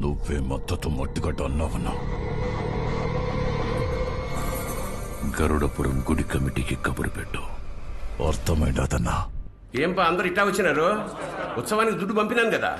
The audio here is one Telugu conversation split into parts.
నువ్వే మద్దతు మట్టిగడ్డ అన్నావన్నా గరుడపురం గుడి కమిటీకి కబురు పెట్టు. అర్థమైనదన్నా ఏంపా అందరు ఇట్టా వచ్చినారు? ఉత్సవానికి దుడ్డు పంపినాను కదా.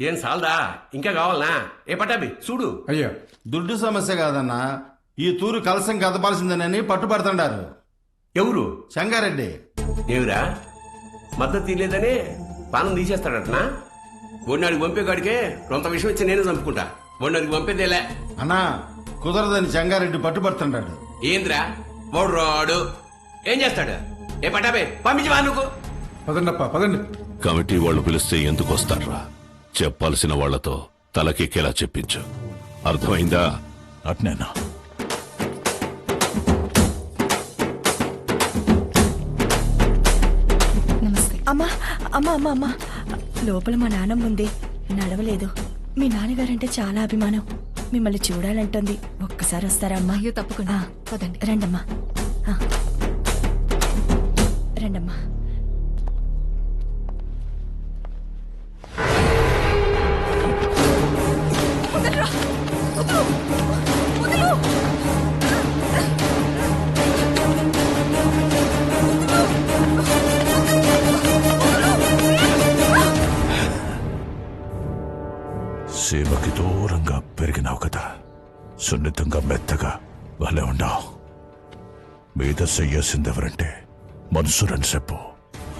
ఏం సాల్దా? ఇంకా కావాలనా? ఏ పటాబి చూడు. అయ్యో దుడ్డు సమస్య కాదన్నా. ఈ తూరు కలసం కదపాల్సిందేనని పట్టుబడుతుండారు. ఎవరు? సంగారెడ్డి ఏమిరా మద్దతు తీయలేదని పానం తీసేస్తాడటనా? ఒడినాడికి పంపే కాడికే రొంత విషయం ఇచ్చి నేను చంపుకుంటా. ఒడినాడికి పంపేదేలే. అన్నా కుదరదని సంగారెడ్డి పట్టుబడుతుండాడు ఏంద్రా? వాడు రాడు. ఏం చేస్తాడు? ఏ పటాబే పంపించవా నువ్వు? పదండప్ప పదండి. కమిటీ వాళ్ళు పిలిస్తే ఎందుకు వస్తారా చెప్పాల్సిన వాళ్ళతో తలకెక్కేలా చెప్పించు. అర్థమైందా? అట్నేనా? అమ్మా అమ్మా అమ్మా అమ్మా. లోపల మా నాన్నమ్మ ఉంది. నడవలేదు. మీ నాన్నగారంటే చాలా అభిమానం. మిమ్మల్ని చూడాలంటుంది. ఒక్కసారి వస్తారా అమ్మా? అయ్యో తప్పకుండా. పదండి. రండమ్మా. రండమ్మా. సున్నితంగా మెత్తగా భలే ఉండావు మీద చెయ్యాల్సిందెవరంటే మనుషులని చెప్పు.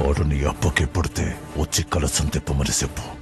వాడు నీ అప్పకి పుడితే వచ్చి కలసం తిప్పమని చెప్పు.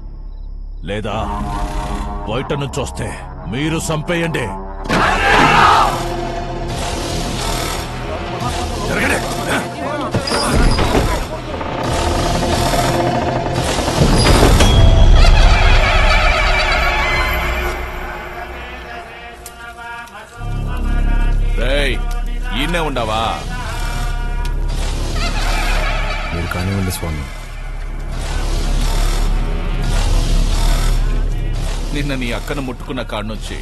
లేదా బయట నుంచి వస్తే మీరు చంపేయండి. ఈయనే ఉండవా? మీరు కానివ్వండి స్వామి. నిన్న నీ అక్కను ముట్టుకున్న కాడనుంచి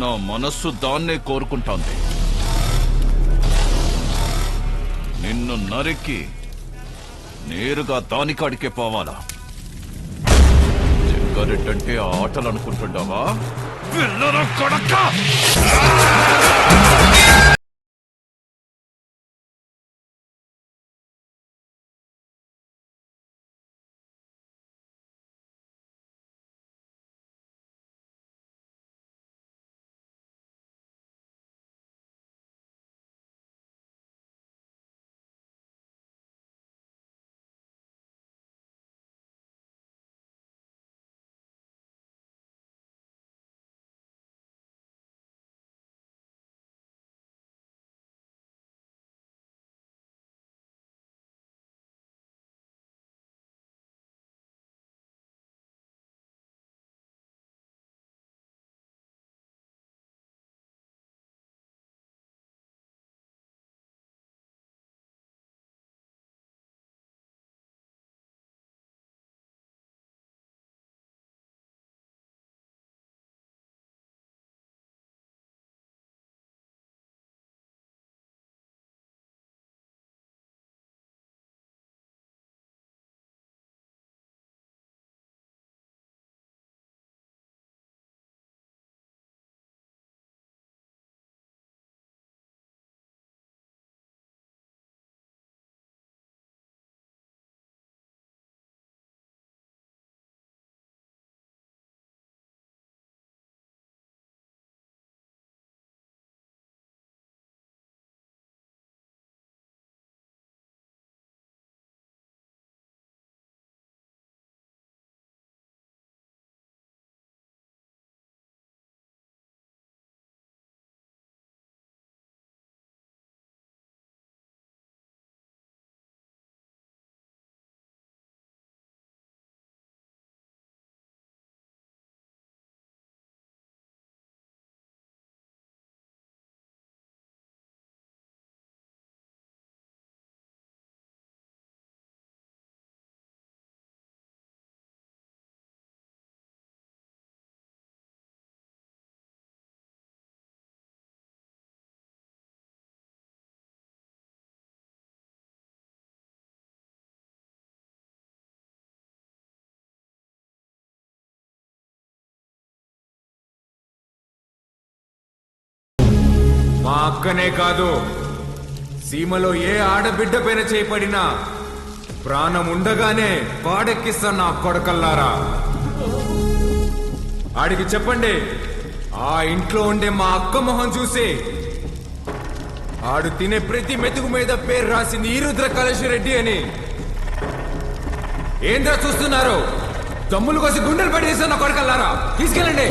నా మనస్సు దాన్నే కోరుకుంటోంది. నిన్ను నరికి నేరుగా దానికాడికే పోవాలా? జగ్గారెడ్డంటే ఆటలు అనుకుంటుండవా కొడక! మా అక్కనే కాదు. సీమలో ఏ ఆడబిడ్డ పైన చేపడినా ప్రాణం ఉండగానే పాడెక్కిస్తా నా కొడకల్లారా. ఆడికి చెప్పండి ఆ ఇంట్లో ఉండే మా అక్క మొహం చూసి ఆడు తినే ప్రతి మెతుకు మీద పేరు రాసింది ఈరుద్ర రెడ్డి అని. ఏంద్రా చూస్తున్నారు? తమ్ములు కోసి గుండెలు పడేసా నా కొడకల్లారా? తీసుకెళ్ళండి.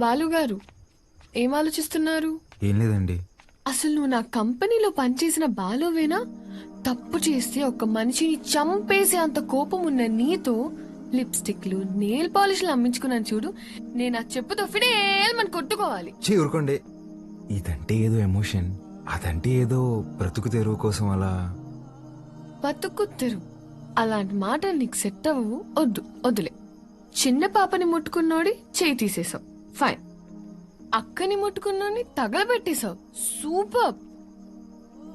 బాలుగారు ఏం ఆలోచిస్తున్నారు? ఏం లేదండి. అసలు నువ్వు నా కంపెనీలో పనిచేసిన బాలువేనా? తప్పు చేస్తే ఒక మనిషిని చంపేసే అంత కోపం ఉన్న నీతో లిప్స్టిక్లు నేల్ పాలిష్లు అమ్మించుకున్నాను చూడు. నేను ఆ చెప్పుతో ఫిడేల్మని కొట్టుకోవాలి. చే ఊరుకోండి. ఇదంటే ఏదో ఎమోషన్. అదంటే ఏదో బ్రతుకు తెరువు కోసం అలా. బతుకు తెరు అలాంటి మాటలు నీకు సెట్ అవ్వవు. వద్దు వద్దులే. చిన్న పాపని ముట్టుకున్నోడి చేయి తీసేశావు ఫైన్ అక్కని ముట్టుకున్నోని తగలబెట్టేశావు. సూపర్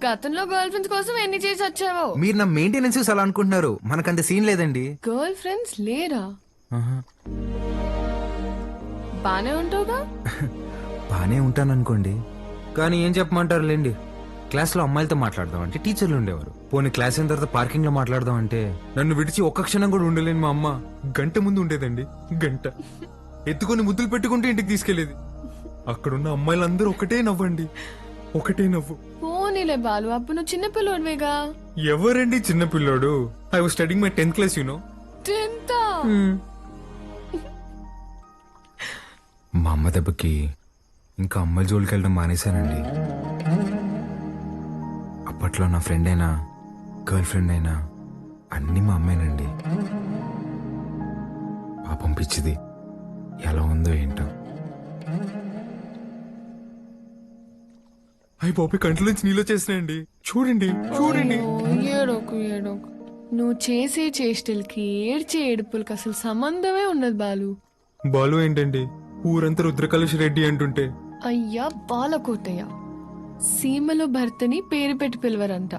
గతంలో గర్ల్ ఫ్రెండ్స్ కోసం ఎన్ని చేసి వచ్చావో. మీరు నా మెయింటెనెన్స్ అలా అనుకుంటున్నారు. మనకంత సీన్ లేదండి. గర్ల్ ఫ్రెండ్స్ లేరా. బానే ఉంటావుగా? బానే ఉంటాను అనుకోండి కానీ ఏం చెప్పమంటారు లేండి క్లాస్లో అమ్మాయిలతో మాట్లాడదాం అంటే టీచర్లు ఉండేవారు. పోనీ క్లాస్ అయిన తర్వాత పార్కింగ్లో మాట్లాడదాం అంటే నన్ను విడిచి ఒక్క క్షణం కూడా ఉండలేని మా అమ్మ. గంట ముందు ఉండేదండి. గంట. ఎత్తుకొని ముద్దులు పెట్టుకుంటే ఇంటికి తీసుకెళ్ళేది అక్కడున్న అమ్మాయిలందరూ ఒకటే నవ్వండి. ఒకటే నవ్వు. పోనీలే బాలు అప్పుడు నువ్వు చిన్న పిల్లోడివేగా? ఎవరండి చిన్న పిల్లోడు? I was studying my tenth class you know tenth? మా అమ్మ దెబ్బకి ఇంకా అమ్మాయి జోలికి వెళ్ళడం మానేశానండి. అప్పట్లో నా ఫ్రెండ్ అయినా గర్ల్ ఫ్రెండ్ అయినా అన్నీ మా అమ్మాయినండి. పాపం పిచ్చిది. ఎలా ఉందో ఏంటో. అయ్యి బాబు కంట్లో నుంచి నీళ్ళు చేసినాయండి చూడండి చూడండి. ఏడోకు ఏడోకు. నువ్వు చేసే చేష్టలకి ఏడ్చే ఏడుపులకి అసలు సంబంధమే ఉండదు బాలు. బాలు ఏంటండి? ఊరంతా రుద్రకలశ రెడ్డి అంటుంటే. అయ్యా బాలకోటయ్య. సీమలో భర్తని పేరు పెట్టి పిలవరంట.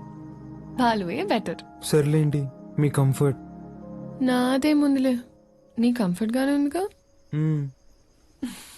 బాలువే బెటర్. సర్లేండి మీ కంఫర్ట్. నాదే ముందులే. నీ కంఫర్ట్ గానే ఉందిగా? Mm.